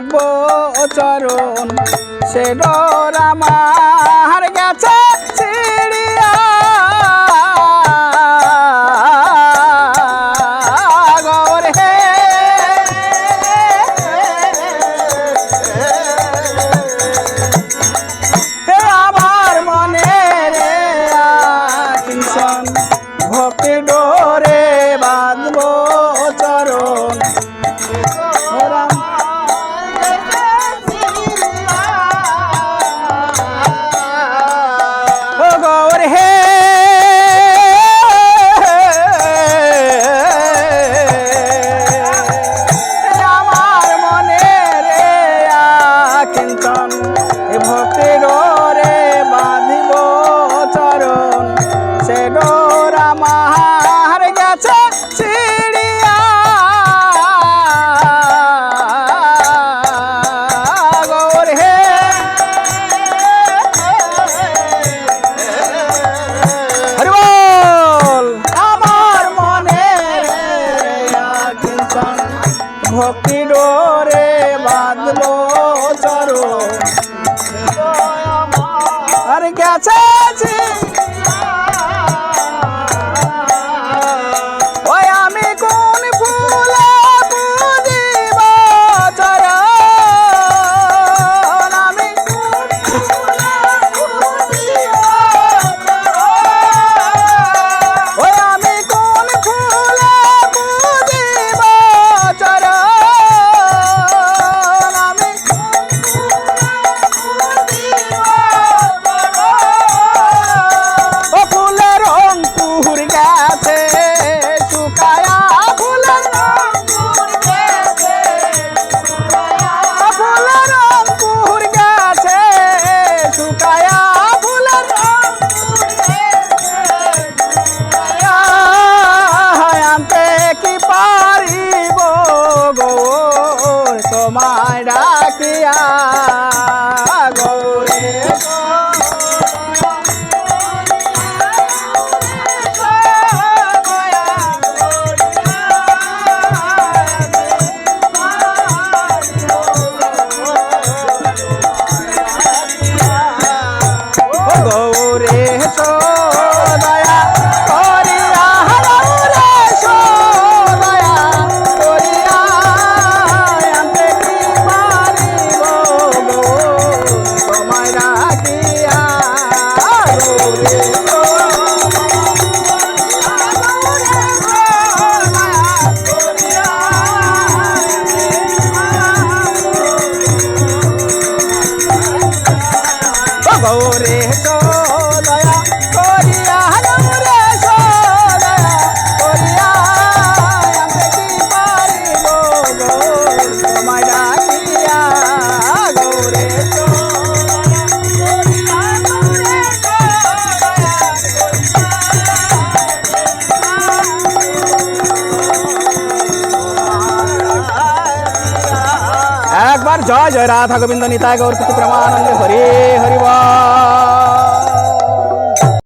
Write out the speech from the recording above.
কাটব চরণ সে ডোর আমার গেছে এ ভক্তের Nacho. जय जय राधा गोविंद निताय गौर प्रमानंद हरे हरिवा